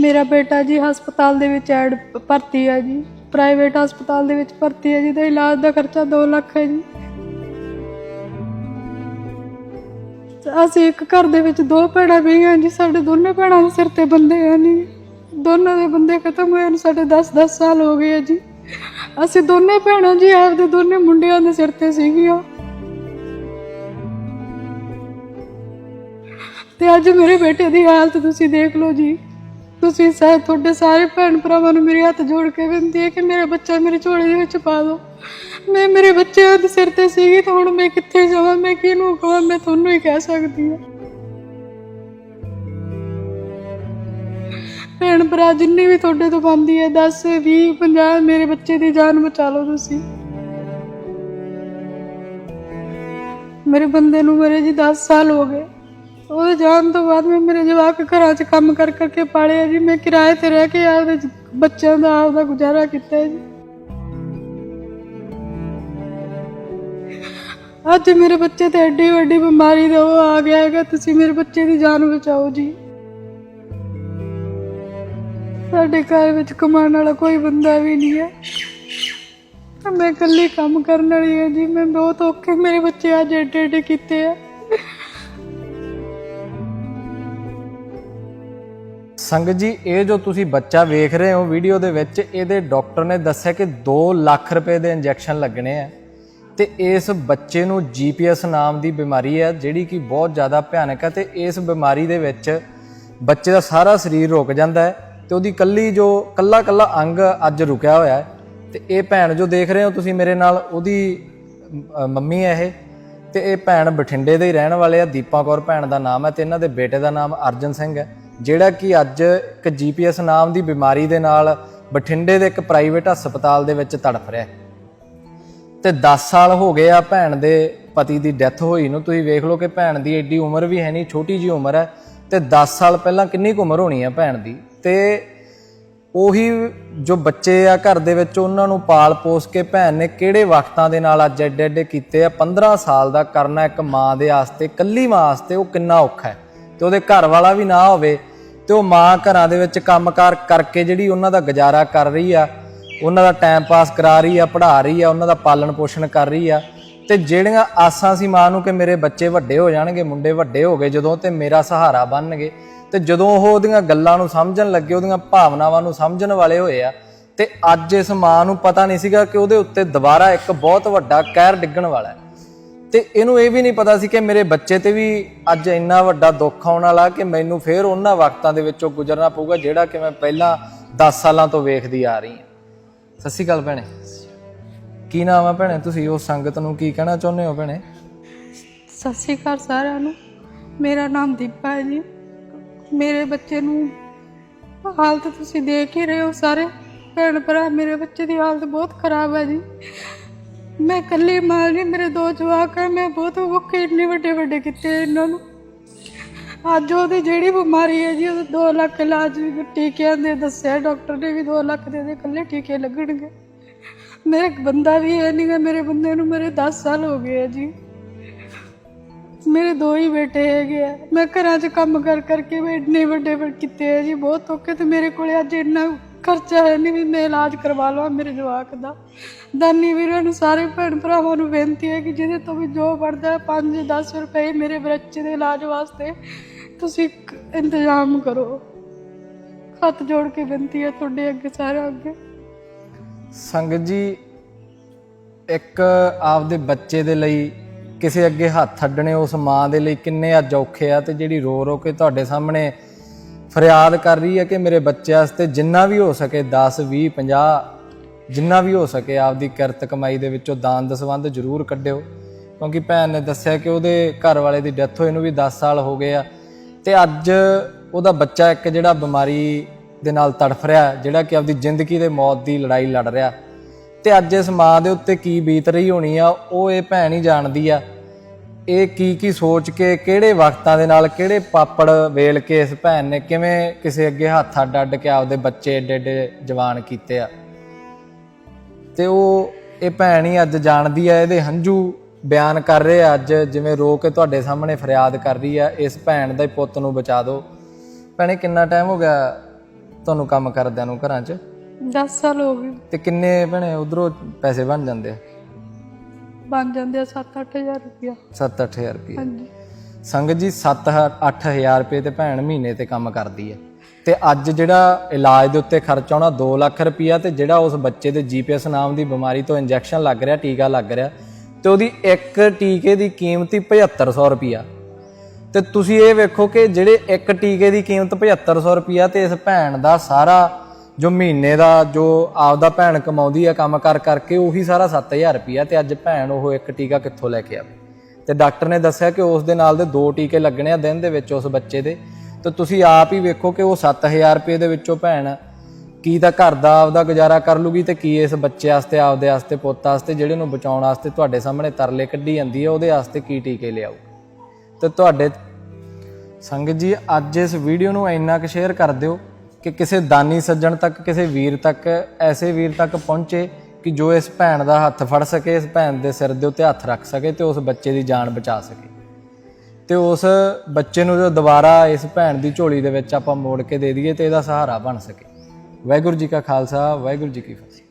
ਮੇਰਾ ਬੇਟਾ ਜੀ ਹਸਪਤਾਲ ਦੇ ਵਿੱਚ ਐਡ ਭਰਤੀ ਹੈ ਜੀ। ਪ੍ਰਾਈਵੇਟ ਹਸਪਤਾਲ ਦੇ ਵਿੱਚ ਭਰਤੀ ਹੈ ਜੀ ਤੇ ਇਲਾਜ ਦਾ ਖਰਚਾ 2 ਲੱਖ ਹੈ ਜੀ। ਅਸੀਂ ਇੱਕ ਘਰ ਦੇ ਵਿੱਚ ਦੋ ਭੈਣਾਂ ਵੀ ਜੀ, ਸਾਡੇ ਦੋਨੇ ਭੈਣਾਂ ਦੇ ਸਿਰ ਤੇ ਬੰਦੇ ਆ ਨਹੀਂ ਦੋਨਾਂ ਦੇ ਬੰਦੇ ਖਤਮ ਹੋਏ ਨੂੰ, ਸਾਡੇ 10-10 ਸਾਲ ਹੋ ਗਏ ਆ ਜੀ। ਅਸੀਂ ਦੋਨੇ ਭੈਣਾਂ ਜੀ, ਆਪਦੇ ਦੋਨੇ ਮੁੰਡਿਆਂ ਦੇ ਸਿਰ ਤੇ ਸੀਗੀਆਂ। ਤੇ ਅੱਜ ਮੇਰੇ ਬੇਟੇ ਦੀ ਹਾਲਤ ਤੁਸੀਂ ਦੇਖ ਲਓ ਜੀ। ਤੁਸੀਂ ਸਾਰੇ ਤੁਹਾਡੇ ਸਾਰੇ ਭੈਣ ਭਰਾਵਾਂ ਨੂੰ ਮੇਰੇ ਹੱਥ ਜੋੜ ਕੇ ਬੇਨਤੀ ਹੈ ਕਿ ਮੇਰਾ ਬੱਚਾ ਮੇਰੇ ਝੋਲੇ ਦੇ ਵਿੱਚ ਪਾ ਦਿਓ। ਮੈਂ ਮੇਰੇ ਬੱਚੇ ਦੇ ਸਿਰ ਤੇ ਸੀਗੀ ਤਾਂ ਹੁਣ ਮੈਂ ਕਿੱਥੇ ਜਾਵਾਂ? ਮੈਂ ਕਿਹਨੂੰ ਕਹਾਂ? ਮੈਂ ਤੁਹਾਨੂੰ ਹੀ ਕਹਿ ਸਕਦੀ ਹਾਂ। ਭੈਣ ਭਰਾ, ਜਿੰਨੀ ਵੀ ਤੁਹਾਡੇ ਤੋਂ ਬੰਦੀ ਹੈ 10 20 50 ਮੇਰੇ ਬੱਚੇ ਦੀ ਜਾਨ ਬਚਾ ਲਓ ਤੁਸੀਂ। ਮੇਰੇ ਬੰਦੇ ਨੂੰ ਮੇਰੇ ਜੀ 10 ਸਾਲ ਹੋ ਗਏ। ਉਹਦੇ ਜਾਣ ਤੋਂ ਬਾਅਦ ਮੈਂ ਮੇਰੇ ਜਵਾਕ ਘਰਾਂ 'ਚ ਕੰਮ ਕਰ ਕਰਕੇ ਪਾਲੇ ਆ ਜੀ। ਮੈਂ ਕਿਰਾਏ ਤੇ ਰਹਿ ਕੇ ਆਪਦੇ ਜ- ਬੱਚਿਆਂ ਦਾ ਆਪਦਾ ਗੁਜ਼ਾਰਾ ਕੀਤਾ ਹੈ ਜੀ। ਅੱਜ ਮੇਰੇ ਬੱਚੇ ਤੇ ਐਡੀ ਵੱਡੀ ਬਿਮਾਰੀ ਦਾ ਉਹ ਆ ਗਿਆ ਹੈਗਾ, ਤੁਸੀਂ ਮੇਰੇ ਬੱਚੇ ਦੀ ਜਾਨ ਬਚਾਓ ਜੀ। ਸਾਡੇ ਘਰ ਵਿੱਚ ਕਮਾਉਣ ਵਾਲਾ ਕੋਈ ਬੰਦਾ ਵੀ ਨਹੀਂ ਹੈ। ਮੈਂ ਇਕੱਲੀ ਕੰਮ ਕਰਨ ਵਾਲੀ ਹਾਂ ਜੀ। ਮੈਂ ਬਹੁਤ ਔਖੇ ਮੇਰੇ ਬੱਚੇ ਅੱਜ ਐਡੇ ਐਡੇ ਕੀਤੇ ਆ। ਸੰਗਤ ਜੀ, ਇਹ ਜੋ ਤੁਸੀਂ ਬੱਚਾ ਵੇਖ ਰਹੇ ਹੋ ਵੀਡੀਓ ਦੇ ਵਿੱਚ, ਇਹਦੇ ਡਾਕਟਰ ਨੇ ਦੱਸਿਆ ਕਿ 2 ਲੱਖ ਰੁਪਏ ਦੇ ਇੰਜੈਕਸ਼ਨ ਲੱਗਣੇ ਆ। ਤੇ ਇਸ ਬੱਚੇ ਨੂੰ ਜੀਪੀਐਸ ਨਾਮ ਦੀ ਬਿਮਾਰੀ ਹੈ ਜਿਹੜੀ ਕਿ ਬਹੁਤ ਜ਼ਿਆਦਾ ਭਿਆਨਕ ਹੈ ਤੇ ਇਸ ਬਿਮਾਰੀ ਦੇ ਵਿੱਚ ਬੱਚੇ ਦਾ ਸਾਰਾ ਸਰੀਰ ਰੁਕ ਜਾਂਦਾ ਹੈ ਤੇ ਉਹਦੀ ਕੱਲੀ ਜੋ, ਕੱਲਾ ਕੱਲਾ ਅੰਗ ਅੱਜ ਰੁਕਿਆ ਹੋਇਆ ਹੈ। ਤੇ ਇਹ ਭੈਣ ਜੋ ਦੇਖ ਰਹੇ ਹੋ ਤੁਸੀਂ ਮੇਰੇ ਨਾਲ, ਉਹਦੀ ਮੰਮੀ ਹੈ ਇਹ। ਤੇ ਇਹ ਭੈਣ ਬਠਿੰਡੇ ਦੇ ਹੀ ਰਹਿਣ ਵਾਲੇ ਆ, ਦੀਪਾ ਕੌਰ ਭੈਣ ਦਾ ਨਾਮ ਹੈ ਤੇ ਇਹਨਾਂ ਦੇ ਬੇਟੇ ਦਾ ਨਾਮ ਅਰਜਨ ਸਿੰਘ ਹੈ। ਜਿਹੜਾ ਕਿ ਅੱਜ ਇੱਕ ਜੀਪੀਐਸ ਨਾਮ ਦੀ ਬਿਮਾਰੀ ਦੇ ਨਾਲ ਬਠਿੰਡੇ ਦੇ ਇੱਕ ਪ੍ਰਾਈਵੇਟ ਹਸਪਤਾਲ ਦੇ ਵਿੱਚ ਤੜਫ ਰਿਹਾ ਹੈ। ਤੇ 10 ਸਾਲ ਹੋ ਗਏ ਆ ਭੈਣ ਦੇ ਪਤੀ ਦੀ ਡੈਥ ਹੋਈ ਨੂੰ। ਤੁਸੀਂ ਵੇਖ ਲਓ ਕਿ ਭੈਣ ਦੀ ਐਡੀ ਉਮਰ ਵੀ ਹੈ ਨਹੀਂ, ਛੋਟੀ ਜੀ ਉਮਰ ਹੈ। ਤੇ 10 ਸਾਲ ਪਹਿਲਾਂ ਕਿੰਨੀ ਕੁ ਉਮਰ ਹੋਣੀ ਆ ਭੈਣ ਦੀ? ਤੇ ਉਹੀ ਜੋ ਬੱਚੇ ਆ ਘਰ ਦੇ ਵਿੱਚ, ਉਹਨਾਂ ਨੂੰ ਪਾਲ ਪੋਸ ਕੇ ਭੈਣ ਨੇ ਕਿਹੜੇ ਵਕਤਾਂ ਦੇ ਨਾਲ ਅੱਜ ਐਡੇ ਐਡੇ ਕੀਤੇ ਆ? 15 ਸਾਲ ਦਾ ਕਰਨਾ ਇੱਕ ਮਾਂ ਦੇ ਆਸਤੇ ਕੱਲੀ ਮਾਂ ਆਸਤੇ ਉਹ ਕਿੰਨਾ ਔਖਾ ਹੈ। ਤੇ ਉਹਦੇ ਘਰ ਵਾਲਾ ਵੀ ਨਾ ਹੋਵੇ ਤੇ ਉਹ ਮਾਂ ਘਰਾਂ ਦੇ ਵਿੱਚ ਕੰਮਕਾਰ ਕਰਕੇ ਜਿਹੜੀ ਉਹਨਾਂ ਦਾ ਗੁਜ਼ਾਰਾ ਕਰ ਰਹੀ ਆ, ਉਹਨਾਂ ਦਾ ਟਾਈਮ ਪਾਸ ਕਰਾ ਰਹੀ ਆ, ਪੜ੍ਹਾ ਰਹੀ ਆ, ਉਹਨਾਂ ਦਾ ਪਾਲਣ ਪੋਸ਼ਣ ਕਰ ਰਹੀ ਆ, ਤੇ ਜਿਹੜੀਆਂ ਆਸਾਂ ਸੀ ਮਾਂ ਨੂੰ ਕਿ ਮੇਰੇ ਬੱਚੇ ਵੱਡੇ ਹੋ ਜਾਣਗੇ, ਮੁੰਡੇ ਵੱਡੇ ਹੋ ਗਏ, ਜਦੋਂ ਤੇ ਮੇਰਾ ਸਹਾਰਾ ਬਣਨਗੇ, ਤੇ ਜਦੋਂ ਉਹ ਉਹਦੀਆਂ ਗੱਲਾਂ ਨੂੰ ਸਮਝਣ ਲੱਗੇ, ਉਹਦੀਆਂ ਭਾਵਨਾਵਾਂ ਨੂੰ ਸਮਝਣ ਵਾਲੇ ਹੋਏ ਆ, ਤੇ ਅੱਜ ਇਸ ਮਾਂ ਨੂੰ ਪਤਾ ਨਹੀਂ ਸੀਗਾ ਕਿ ਉਹਦੇ ਉੱਤੇ ਦੁਬਾਰਾ ਇੱਕ ਬਹੁਤ ਵੱਡਾ ਕਹਿਰ ਡਿੱਗਣ ਵਾਲਾ ਹੈ। ਤੇ ਇਹਨੂੰ ਇਹ ਵੀ ਨਹੀਂ ਪਤਾ ਸੀ ਕਿ ਮੇਰੇ ਬੱਚੇ ਤੇ ਵੀ ਅੱਜ ਇੰਨਾ ਵੱਡਾ ਦੁੱਖ ਆਉਣ ਵਾਲਾ ਕਿ ਮੈਨੂੰ ਫੇਰ ਉਹਨਾਂ ਵਕਤਾਂ ਦੇ ਵਿੱਚੋਂ ਗੁਜ਼ਰਨਾ ਪਊਗਾ ਜਿਹੜਾ ਕਿ ਮੈਂ ਪਹਿਲਾਂ 10 ਸਾਲਾਂ ਤੋਂ ਵੇਖਦੀ ਆ ਰਹੀ ਹਾਂ। ਸਤਿ ਸ਼੍ਰੀ ਅਕਾਲ ਭੈਣੇ। ਕੀ ਨਾਮ ਆ ਭੈਣੇ? ਤੁਸੀਂ ਉਸ ਸੰਗਤ ਨੂੰ ਕੀ ਕਹਿਣਾ ਚਾਹੁੰਦੇ ਹੋ ਭੈਣੇ? ਸਤਿ ਸ਼੍ਰੀ ਅਕਾਲ ਸਾਰਿਆਂ ਨੂੰ। ਮੇਰਾ ਨਾਮ ਦੀਪਾ ਹੈ ਜੀ। ਮੇਰੇ ਬੱਚੇ ਨੂੰ ਹਾਲਤ ਤੁਸੀਂ ਦੇਖ ਹੀ ਰਹੇ ਹੋ ਸਾਰੇ। ਭੈਣ ਭਰਾ, ਮੇਰੇ ਬੱਚੇ ਦੀ ਹਾਲਤ ਬਹੁਤ ਖਰਾਬ ਹੈ ਜੀ। ਮੈਂ ਇਕੱਲੀ ਮਾਂ ਨਹੀਂ ਮੇਰੇ ਦੋ ਜਵਾਕ ਹੈ ਮੈਂ ਬਹੁਤ ਔਖੇ, ਇੰਨੇ ਵੱਡੇ ਵੱਡੇ ਕੀਤੇ ਇਹਨਾਂ ਨੂੰ। ਅੱਜ ਉਹਦੀ ਜਿਹੜੀ ਬਿਮਾਰੀ ਹੈ ਜੀ ਉਹ 2 ਲੱਖ ਇਲਾਜ ਵੀ ਟੀਕਿਆਂ ਦੇ ਦੱਸਿਆ, ਡਾਕਟਰ ਨੇ ਵੀ 2 ਲੱਖ ਦੇ ਦੇ, ਇਕੱਲੇ ਟੀਕੇ ਲੱਗਣਗੇ। ਮੇਰੇ ਬੰਦਾ ਵੀ ਹੈ ਨਹੀਂਗਾ ਮੇਰੇ ਬੰਦੇ ਨੂੰ ਮੇਰੇ 10 ਸਾਲ ਹੋ ਗਏ ਆ ਜੀ। ਮੇਰੇ ਦੋ ਹੀ ਬੇਟੇ ਹੈਗੇ ਆ। ਮੈਂ ਘਰਾਂ 'ਚ ਕੰਮ ਕਰ ਕਰਕੇ ਵੀ ਇੰਨੇ ਵੱਡੇ ਵੱਡੇ ਕੀਤੇ ਆ ਜੀ, ਬਹੁਤ ਔਖੇ ਤੇ ਮੇਰੇ ਕੋਲੇ ਅੱਜ ਇੰਨਾ ਖਰਚਾ ਹੈ ਨਹੀਂ ਵੀ ਮੈਂ ਇਲਾਜ ਕਰਵਾ ਲਵਾਂ ਮੇਰੇ ਜਵਾਕ ਦਾ। ਦਾਨੀ ਵੀਰਾਂ ਨੂੰ ਸਾਰੇ ਭੈਣ ਭਰਾਵਾਂ ਨੂੰ ਬੇਨਤੀ ਹੈ ਕਿ ਜਿਹਦੇ ਤੋਂ ਵੀ ਜੋ ਬਣਦਾ 5-10 ਰੁਪਏ ਮੇਰੇ ਬੱਚੇ ਦੇ ਇਲਾਜ ਵਾਸਤੇ ਤੁਸੀਂ ਇੰਤਜ਼ਾਮ ਕਰੋ। ਹੱਥ ਜੋੜ ਕੇ ਬੇਨਤੀ ਹੈ ਤੁਹਾਡੇ ਅੱਗੇ, ਸਾਰਿਆਂ ਅੱਗੇ। ਸੰਗਤ ਜੀ, ਇੱਕ ਆਪਦੇ ਬੱਚੇ ਦੇ ਲਈ ਕਿਸੇ ਅੱਗੇ ਹੱਥ ਅੱਡਣੇ, ਉਸ ਮਾਂ ਦੇ ਲਈ ਕਿੰਨੇ ਅੱਜ ਔਖੇ ਆ ਤੇ ਜਿਹੜੀ ਰੋ ਰੋ ਕੇ ਤੁਹਾਡੇ ਸਾਹਮਣੇ ਫਰਿਆਦ ਕਰ ਰਹੀ ਹੈ ਕਿ ਮੇਰੇ ਬੱਚਿਆਂ ਵਾਸਤੇ ਜਿੰਨਾ ਵੀ ਹੋ ਸਕੇ 10 20 50 ਜਿੰਨਾ ਵੀ ਹੋ ਸਕੇ ਆਪਦੀ ਕਿਰਤ ਕਮਾਈ ਦੇ ਵਿੱਚੋਂ ਦਾਨ ਦਸਵੰਧ ਜ਼ਰੂਰ ਕੱਢਿਓ। ਕਿਉਂਕਿ ਭੈਣ ਨੇ ਦੱਸਿਆ ਕਿ ਉਹਦੇ ਘਰ ਵਾਲੇ ਦੀ ਡੈਥ ਹੋਏ ਨੂੰ ਵੀ 10 ਸਾਲ ਹੋ ਗਏ ਆ। ਤੇ ਅੱਜ ਉਹਦਾ ਬੱਚਾ ਇੱਕ ਜਿਹੜਾ ਬਿਮਾਰੀ ਦੇ ਨਾਲ ਤੜਫ ਰਿਹਾ ਜਿਹੜਾ ਕਿ ਆਪਦੀ ਜ਼ਿੰਦਗੀ ਦੇ ਮੌਤ ਦੀ ਲੜਾਈ ਲੜ ਰਿਹਾ। ਤੇ ਅੱਜ ਇਸ ਮਾਂ ਦੇ ਉੱਤੇ ਕੀ ਬੀਤ ਰਹੀ ਹੋਣੀ ਆ, ਉਹ ਇਹ ਭੈਣ ਹੀ ਜਾਣਦੀ ਆ ਇਹ ਕੀ ਕੀ ਸੋਚ ਕੇ ਕਿਹੜੇ ਵਕਤਾਂ ਦੇ ਨਾਲ ਕਿਹੜੇ ਪਾਪੜ ਵੇਲ ਕੇ ਇਸ ਭੈਣ ਨੇ ਕਿਵੇਂ ਕਿਸੇ ਅੱਗੇ ਹੱਥ ਅੱਡ ਅੱਡ ਕੇ ਆਪਦੇ ਬੱਚੇ ਏਡੇ ਏਡੇ ਜਵਾਨ ਕੀਤੇ ਆ? ਤੇ ਉਹ ਇਹ ਭੈਣ ਹੀ ਅੱਜ ਜਾਣਦੀ ਆ ਇਹਦੇ ਹੰਝੂ ਬਿਆਨ ਕਰ ਰਹੇ ਆ ਅੱਜ ਜਿਵੇਂ ਰੋ ਕੇ ਤੁਹਾਡੇ ਸਾਹਮਣੇ ਫਰਿਆਦ ਕਰ ਰਹੀ ਆ ਇਸ ਭੈਣ ਦਾ ਪੁੱਤ ਨੂੰ ਬਚਾ ਦਿਓ ਭੈਣੇ ਕਿੰਨਾ ਟਾਈਮ ਹੋ ਗਿਆ ਤੁਹਾਨੂੰ ਕੰਮ ਕਰਦਿਆਂ ਨੂੰ ਘਰਾਂ 'ਚ? 10 ਸਾਲ ਹੋ ਗਏ। ਤੇ ਕਿੰਨੇ ਭੈਣੇ ਉਧਰੋਂ ਪੈਸੇ ਬਣ ਜਾਂਦੇ ਆ? ਬਣ ਜਾਂਦੇ ਆ 7-8000 ਰੁਪਇਆ। 7-8000 ਰੁਪਏ ਹਾਂਜੀ। ਸੰਗਤ ਜੀ 7-8000 ਰੁਪਏ ਤੇ ਭੈਣ ਮਹੀਨੇ ਤੇ ਕੰਮ ਕਰਦੀ ਹੈ ਤੇ ਅੱਜ ਜਿਹੜਾ ਇਲਾਜ ਦੇ ਉੱਤੇ ਖਰਚ ਆਉਣਾ 2 ਲੱਖ ਰੁਪਇਆ ਤੇ ਜਿਹੜਾ ਉਸ ਬੱਚੇ ਦੇ ਜੀਪੀਐਸ ਨਾਮ ਦੀ ਬਿਮਾਰੀ ਤੋਂ ਇੰਜੈਕਸ਼ਨ ਲੱਗ ਰਿਹਾ ਟੀਕਾ ਲੱਗ ਰਿਹਾ ਤੇ ਉਹਦੀ ਇੱਕ ਟੀਕੇ ਦੀ ਕੀਮਤ ਹੀ 7500 ਰੁਪਇਆ। ਤੇ ਤੁਸੀਂ ਇਹ ਵੇਖੋ ਕਿ ਜਿਹੜੇ ਇੱਕ ਟੀਕੇ ਦੀ ਕੀਮਤ 7500 ਰੁਪਇਆ ਤੇ ਇਸ ਭੈਣ ਦਾ ਸਾਰਾ ਜੋ ਮਹੀਨੇ ਦਾ ਜੋ ਆਪਦਾ ਭੈਣ ਕਮਾਉਂਦੀ ਆ ਕੰਮ ਕਰ ਕਰਕੇ ਉਹੀ ਸਾਰਾ 7000 ਰੁਪਇਆ ਤੇ ਅੱਜ ਭੈਣ ਉਹ ਇੱਕ ਟੀਕਾ ਕਿੱਥੋਂ ਲੈ ਕੇ ਆਵੇ। ਤੇ ਡਾਕਟਰ ਨੇ ਦੱਸਿਆ ਕਿ ਉਸ ਦੇ ਨਾਲ ਦੇ ਦੋ ਟੀਕੇ ਲੱਗਣੇ ਆ ਦਿਨ ਦੇ ਵਿੱਚ ਉਸ ਬੱਚੇ ਦੇ। ਤੇ ਤੁਸੀਂ ਆਪ ਹੀ ਵੇਖੋ ਕਿ ਉਹ 7000 ਰੁਪਏ ਦੇ ਵਿੱਚੋਂ ਭੈਣ ਕੀ ਤਾਂ ਘਰ ਦਾ ਆਪਦਾ ਗੁਜ਼ਾਰਾ ਕਰ ਲੂਗੀ ਤੇ ਕੀ ਇਸ ਬੱਚੇ ਵਾਸਤੇ, ਆਪਦੇ ਵਾਸਤੇ, ਪੁੱਤ ਵਾਸਤੇ, ਜਿਹੜੇ ਨੂੰ ਬਚਾਉਣ ਵਾਸਤੇ ਤੁਹਾਡੇ ਸਾਹਮਣੇ ਤਰਲੇ ਕੱਢੀ ਜਾਂਦੀ ਹੈ ਉਹਦੇ ਵਾਸਤੇ ਕੀ ਟੀਕੇ ਲਿਆਓ ਤੇ ਤੁਹਾਡੇ ਸੰਗਤ ਜੀ, ਅੱਜ ਇਸ ਵੀਡੀਓ ਨੂੰ ਇੰਨਾ ਕੁ ਸ਼ੇਅਰ ਕਰ ਦਿਓ। ਕਿ ਕਿਸੇ ਦਾਨੀ ਸੱਜਣ ਤੱਕ, ਕਿਸੇ ਵੀਰ ਤੱਕ, ਐਸੇ ਵੀਰ ਤੱਕ ਪਹੁੰਚੇ ਕਿ ਜੋ ਇਸ ਭੈਣ ਦਾ ਹੱਥ ਫੜ ਸਕੇ, ਇਸ ਭੈਣ ਦੇ ਸਿਰ ਦੇ ਉੱਤੇ ਹੱਥ ਰੱਖ ਸਕੇ ਤੇ ਉਸ ਬੱਚੇ ਦੀ ਜਾਨ ਬਚਾ ਸਕੇ। ਤੇ ਉਸ ਬੱਚੇ ਨੂੰ ਜੋ ਦੁਬਾਰਾ ਇਸ ਭੈਣ ਦੀ ਝੋਲੀ ਦੇ ਵਿੱਚ ਆਪਾਂ ਮੋੜ ਕੇ ਦੇ ਦਈਏ ਤੇ ਇਹਦਾ ਸਹਾਰਾ ਬਣ ਸਕੇ। ਵਾਹਿਗੁਰੂ ਜੀ ਕਾ ਖਾਲਸਾ, ਵਾਹਿਗੁਰੂ ਜੀ ਕੀ ਫਤਿਹ।